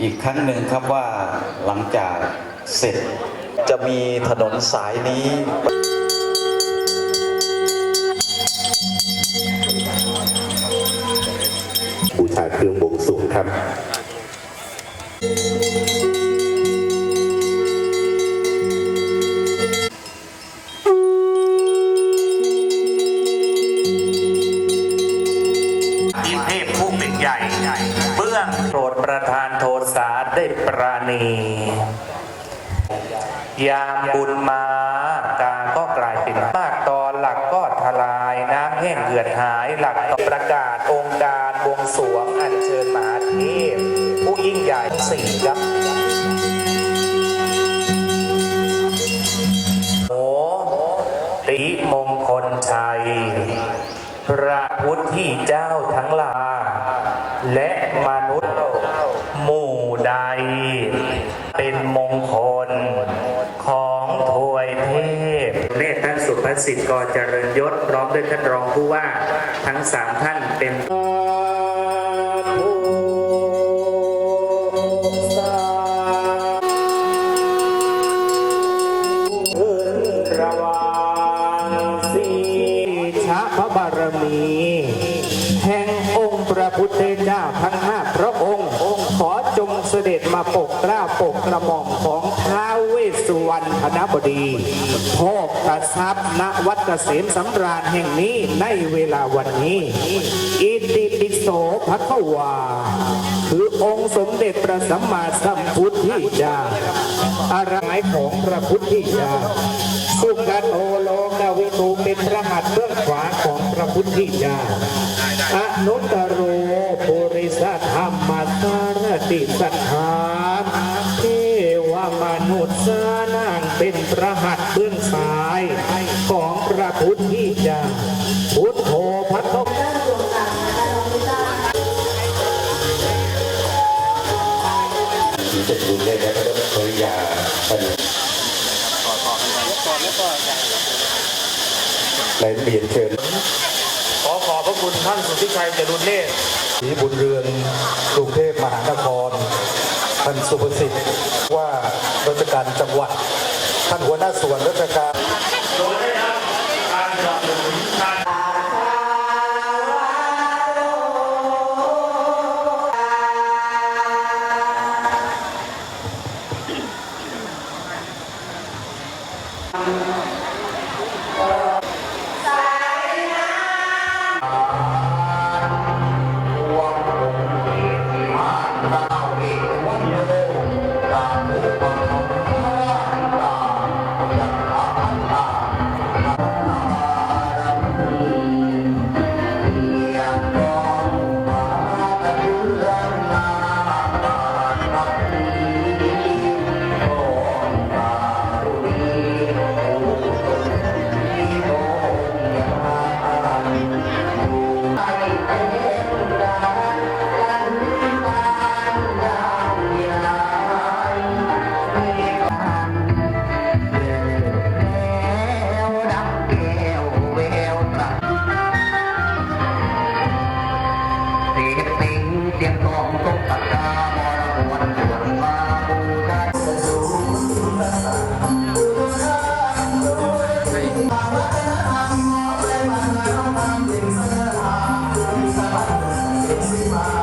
อีกครั้งหนึ่งครับว่าหลังจากเสร็จจะมีถนนสายนี้บูชาเครื่องบวงสรวงครับ ษาได้ปราณี ยามบุญมากาก็กลายเป็นมากตอนหลักก็ทลายน้ำแห้งเหือดหายหลักประกาศองค์การวงสวงอัญเชิญมหาเทพผู้ยิ่งใหญ่สี่ครับโอติมงคลชัยพระพุทธเจ้าทั้งหลายและมนุษย์ ใดเป็นมงคลของถวยเทพเนตรท่านสุภสิทธิ์กรเจริญยศพร้อมด้วยท่านรองผู้ว่าทั้งสามท่านเป็นระวังสีชาพระบารมี แห่งองค์พระพุทธเจ้าทั้งห้าพระองค์ข อจงเสด็จมาปกกล้าปกกระหม่อมของท้าวเวสสุวรรณธนบดีโภคกระซับณวัดเกษมสำราญแห่งนี้ในเวลาวันนี้ อิติปิโสภะควา คือองค์สมเด็จพระสัมมาสัมพุทธเจ้าอะไรของพระพุทธเจ้าสุกันโอโลกวิตูเป็นพระหัตถ์เบื้องขวาของพระพุทธเจ้าอนุตตโรปุริสธรรมสาร ติสัทธาเทวมนุษย์านางเป็นพระหัตเบื้องซ้ายของพระพุทธเจ้าพุทโธพัทโธจะบุญได้แล้วก็ต้องภริยาท่านและเรียนเชิญ คุณท่านสุทธิชัยจรุนเนตรศรีบุญเรือนกรุงเทพมหานคร ท่านสุภสิทธิ์ว่าราชการจังหวัด ท่านหัวหน้าส่วนราชการข Bye. า